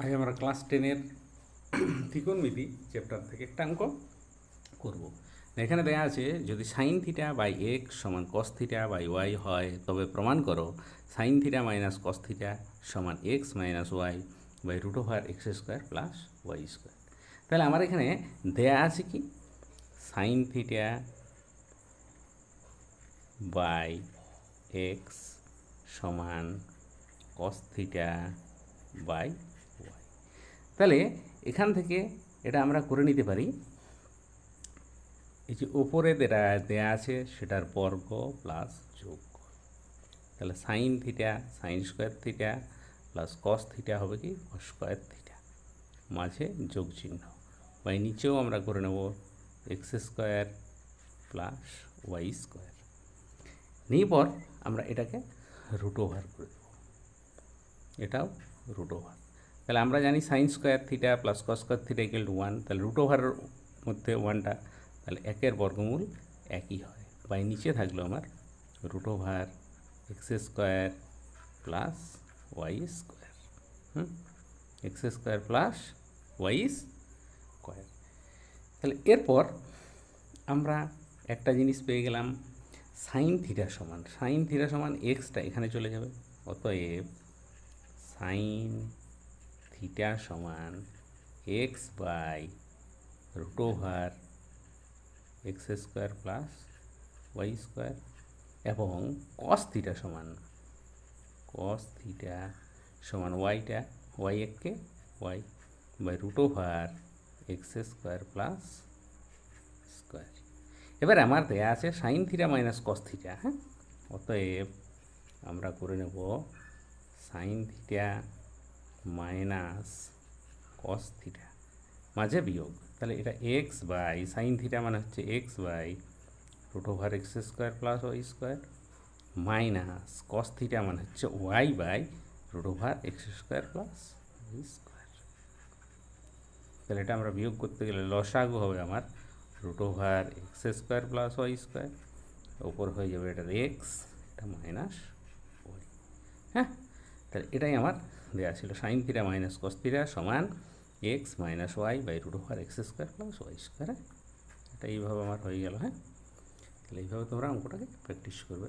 আজ আমরা ক্লাস টেনের ত্রিকোণমিতি চ্যাপ্টার থেকে একটা অঙ্ক করব। এখানে দেয়া আছে, যদি সাইন থিটা বাই এক্স সমান কস থিটা বাই ওয়াই হয়, তবে প্রমাণ করো sine theta minus cos theta সমান x minus y by root over x square plus y square তাহলে আমার এখানে দেয়া আছে কি? সাইন থিটা বাই এক্স সমান কস থিটা বাই তাহলে এখান থেকে এটা আমরা করে নিতে পারি। এই যে ওপরে দেয়া আছে সেটার বর্গ প্লাস যোগ। তাহলে sine theta, sine square theta plus cos theta হবে কি? Cos square theta. মাঝে যোগ চিহ্ন। বা নিচেও আমরা করে নেব x square plus y square. নিয়ে পর আমরা এটাকে রুট ওভার করে দেবো। এটাও রুট ওভার। তাহলে আমরা জানি sine square theta plus cos square theta equal to one তাহলে রুট ওভারের মধ্যে ওয়ানটা তাহলে একের বর্গমূল একই হয়। বাই নিচে থাকল আমার root over x square plus y square hmm? X square plus y square তাহলে এরপর আমরা একটা জিনিস পেয়ে গেলাম সাইন থিটা সমান। সাইন থিটা সমান এক্সটা এখানে চলে যাবে। অতএব সাইন থিটা সমান x by root over x square plus y square এবং কস থিটা সমান কস থিটা সমান ওয়াইটা ওয়াই এককে y by root over x square plus square এবার আমার দেয়া আছে sine theta minus cos theta হ্যাঁ? অতএব আমরা করে নেব sine theta minus cos theta মাঝে বিয়োগ। তাহলে এটা এক্স বাই সাইন থিটা মানে হচ্ছে x by root over x square plus y square minus cos theta মানে হচ্ছে y by root over x square plus y square তাহলে এটা আমরা বিয়োগ করতে গেলে লসাগু হবে আমার root over x square plus y square ওপর হয়ে যাবে এটা এক্স এটা মাইনাস ওয়াই হ্যাঁ? তাহলে এটাই আমার দেওয়া ছিল। Sine theta minus cos theta সমান x minus y by root over x square plus y square এটা এইভাবে আমার হয়ে গেল হ্যাঁ? তাহলে এইভাবে তোমরা অঙ্কটাকে প্র্যাকটিস করবে।